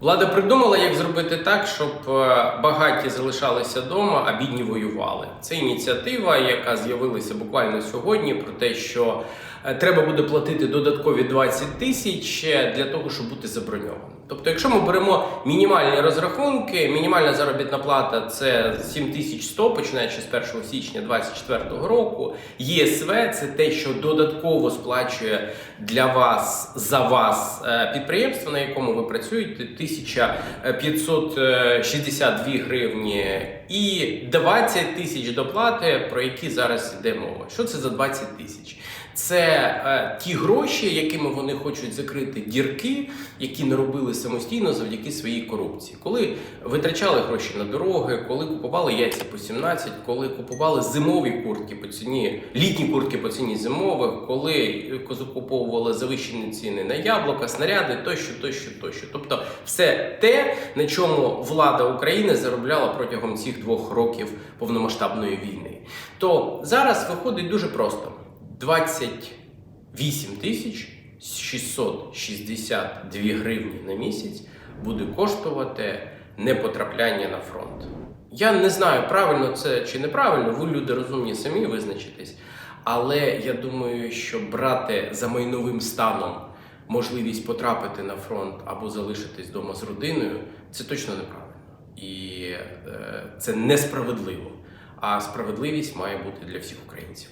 Влада придумала, як зробити так, щоб е, багаті залишалися вдома, а бідні воювали. Це ініціатива, яка з'явилася буквально сьогодні, про те, що е, треба буде платити додаткові 20 тисяч е, для того, щоб бути заброньованим. Тобто, якщо ми беремо мінімальні розрахунки, мінімальна заробітна плата це 7100, починаючи з 1 січня 2024 року. ЄСВ це те, що додатково сплачує для вас за вас е, підприємство, на якому ви працюєте, 1562 гривні і 20 тисяч доплати, про які зараз йде мова. Що це за 20 тисяч? Це е, ті гроші, якими вони хочуть закрити дірки, які наробили самостійно завдяки своїй корупції. Коли витрачали гроші на дороги, коли купували яйця по 17, коли купували зимові куртки по ціні, літні куртки по ціні зимових, коли закуповували завищені ціни на яблука, снаряди тощо, тощо, тощо. Тобто, все те, на чому влада України заробляла протягом цих двох років повномасштабної війни. То зараз виходить дуже просто. 28 тисяч 662 гривні на місяць буде коштувати непотрапляння на фронт. Я не знаю, правильно це чи неправильно, ви люди розумні самі визначитесь. Але я думаю, що брати за майновим станом можливість потрапити на фронт або залишитись вдома з родиною, це точно неправильно. І е, це несправедливо. А справедливість має бути для всіх українців.